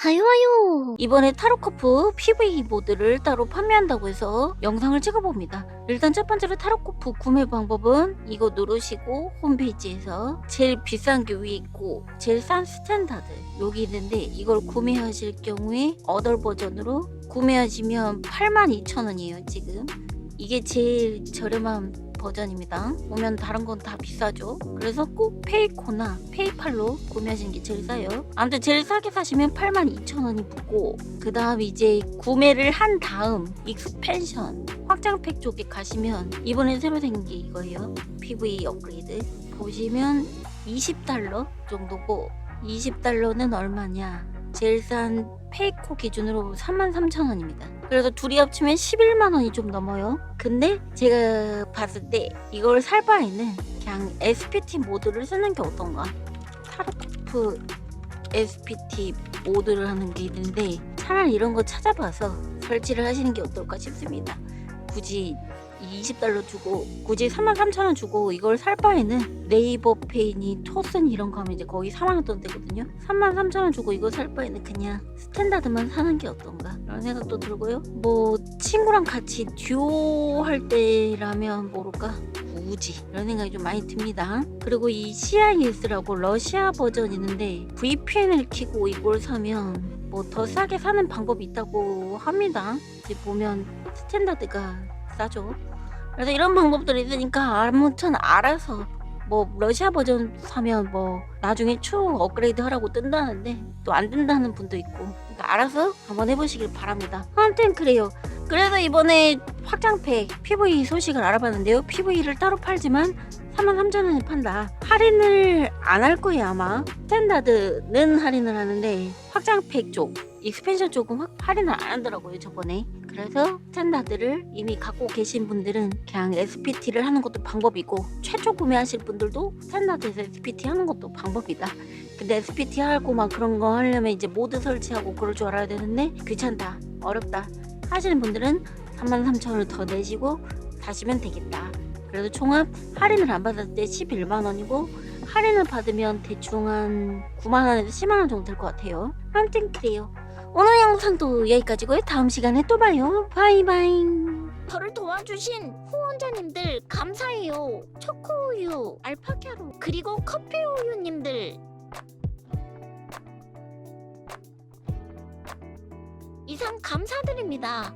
하요 하요. 이번에 타로코프 PV 모드를 따로 판매한다고 해서 영상을 찍어봅니다. 일단 첫 번째로 타로코프 구매 방법은 이거 누르시고 홈페이지에서 제일 비싼 게 위에 있고 제일 싼 스탠다드 여기 있는데 이걸 구매하실 경우에 어덜 버전으로 구매하시면 82,000원이에요 지금. 이게 제일 저렴한 버전입니다. 보면 다른 건 다 비싸죠. 그래서 꼭 페이코나 페이팔로 구매하시는 게 제일 싸요. 아무튼 제일 싸게 사시면 82,000원이 붙고 그 다음 이제 구매를 한 다음 익스펜션 확장팩 쪽에 가시면 이번에 새로 생긴 게 이거예요. PV 업그레이드 보시면 20달러 정도고 20달러는 얼마냐? 제일 싼 페이코 기준으로 33,000원입니다. 그래서 둘이 합치면 11만 원이 좀 넘어요. 근데 제가 봤을 때 이걸 살 바에는 그냥 SPT 모드를 쓰는 게 어떤가? 타르코프 SPT 모드를 하는 게 있는데 차라리 이런 거 찾아봐서 설치를 하시는 게 어떨까 싶습니다. 굳이 20달러 주고 굳이 33,000원 주고 이걸 살 바에는 네이버 페이니 토슨 이런 거 하면 이제 거의 4만원 돈 되거든요. 33,000원 주고 이거 살 바에는 그냥 스탠다드만 사는 게 어떤가? 그런 생각도 들고요. 뭐 친구랑 같이 듀오 할 때라면 모를까? 굳이 이런 생각이 좀 많이 듭니다. 그리고 이 CIS라고 러시아 버전 있는데 VPN을 키고 이걸 사면 뭐 더 싸게 사는 방법이 있다고 합니다. 이제 보면 스탠다드가 싸죠 그래서 이런 방법들이 있으니까 아무튼 알아서 뭐 러시아 버전 사면 뭐 나중에 추후 업그레이드 하라고 뜬다는데 또 안 뜬다는 분도 있고. 그러니까 알아서 한번 해보시길 바랍니다. 아무튼 그래요 그래서 이번에 확장팩 PV 소식을 알아봤는데요. PV를 따로 팔지만 33,000원에 판다. 할인을 안 할 거예요 아마. 스탠다드는 할인을 하는데 확장팩 쪽 익스펜션 쪽은 확 할인을 안 하더라고요 저번에. 그래서 스탠다드를 이미 갖고 계신 분들은 그냥 SPT를 하는 것도 방법이고 최초 구매하실 분들도 스탠다드에서 SPT 하는 것도 방법이다. 근데 SPT 하고 막 그런 거 하려면 이제 모드 설치하고 그럴 줄 알아야 되는데 귀찮다 어렵다 하시는 분들은 33,000원을 더 내시고 사시면 되겠다 그래도 총합 할인을 안 받았을 때 11만 원이고 할인을 받으면 대충 한 9만 원에서 10만 원 정도 될 것 같아요. 아무튼 그래요. 오늘 영상도 여기까지고요. 다음 시간에 또 봐요. 바이바이. 저를 도와주신 후원자님들 감사해요. 초코우유, 알파카로, 그리고 커피우유님들. 이상 감사드립니다.